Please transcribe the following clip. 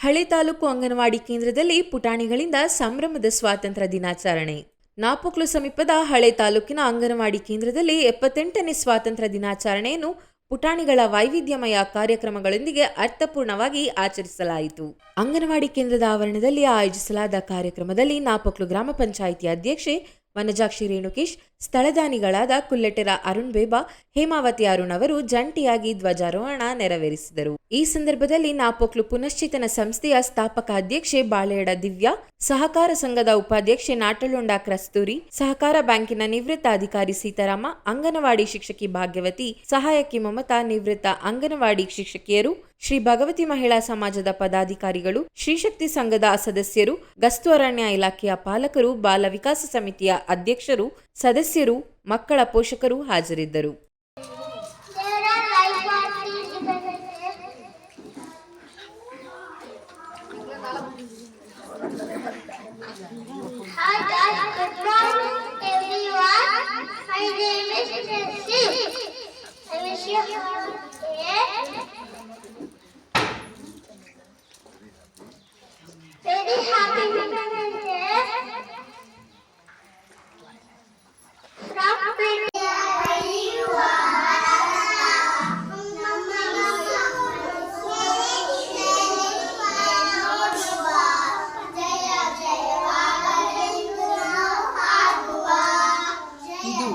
ಹಳೆ ತಾಲೂಕು ಅಂಗನವಾಡಿ ಕೇಂದ್ರದಲ್ಲಿ ಪುಟಾಣಿಗಳಿಂದ ಸಂಭ್ರಮದ ಸ್ವಾತಂತ್ರ್ಯ ದಿನಾಚರಣೆ. ನಾಪುಕ್ಲು ಸಮೀಪದ ಹಳೆ ತಾಲೂಕಿನ ಅಂಗನವಾಡಿ ಕೇಂದ್ರದಲ್ಲಿ ಎಪ್ಪತ್ತೆಂಟನೇ ಸ್ವಾತಂತ್ರ್ಯ ದಿನಾಚರಣೆಯನ್ನು ಪುಟಾಣಿಗಳ ವೈವಿಧ್ಯಮಯ ಕಾರ್ಯಕ್ರಮಗಳೊಂದಿಗೆ ಅರ್ಥಪೂರ್ಣವಾಗಿ ಆಚರಿಸಲಾಯಿತು. ಅಂಗನವಾಡಿ ಕೇಂದ್ರದ ಆವರಣದಲ್ಲಿ ಆಯೋಜಿಸಲಾದ ಕಾರ್ಯಕ್ರಮದಲ್ಲಿ ನಾಪಕ್ಲು ಗ್ರಾಮ ಪಂಚಾಯಿತಿ ಅಧ್ಯಕ್ಷೆ ವನಜಾಕ್ಷಿ ರೇಣುಕೇಶ್, ಸ್ಥಳದಾನಿಗಳಾದ ಕುಲ್ಲೆಟ್ಟರ ಅರುಣ್ ಬೇಬಾ, ಹೇಮಾವತಿ ಅರುಣ್ ಅವರು ಜಂಟಿಯಾಗಿ ಧ್ವಜಾರೋಹಣ ನೆರವೇರಿಸಿದರು. ಈ ಸಂದರ್ಭದಲ್ಲಿ ನಾಪೋಕ್ಲು ಪುನಶ್ಚೇತನ ಸಂಸ್ಥೆಯ ಸ್ಥಾಪಕ ಅಧ್ಯಕ್ಷೆ ಬಾಳೆಯಡ ದಿವ್ಯಾ, ಸಹಕಾರ ಸಂಘದ ಉಪಾಧ್ಯಕ್ಷೆ ನಾಟಲೊಂಡ ಕ್ರಸ್ತೂರಿ ಸಹಕಾರ ಬ್ಯಾಂಕಿನ ನಿವೃತ್ತ ಅಧಿಕಾರಿ ಸೀತಾರಾಮ, ಅಂಗನವಾಡಿ ಶಿಕ್ಷಕಿ ಭಾಗ್ಯವತಿ, ಸಹಾಯಕಿ ಮಮತಾ, ನಿವೃತ್ತ ಅಂಗನವಾಡಿ ಶಿಕ್ಷಕಿಯರು ಶ್ರೀ ಭಗವತಿ ಮಹಿಳಾ ಸಮಾಜದ ಪದಾಧಿಕಾರಿಗಳು ಶ್ರೀಶಕ್ತಿ ಸಂಘದ ಸದಸ್ಯರು, ಗಸ್ತು ಅರಣ್ಯ ಇಲಾಖೆಯ ಪಾಲಕರು, ಬಾಲ ವಿಕಾಸ ಸಮಿತಿಯ ಅಧ್ಯಕ್ಷರು, ಸದಸ್ಯರು, ಮಕ್ಕಳ ಪೋಷಕರು ಹಾಜರಿದ್ದರು. Thank you. ಇದು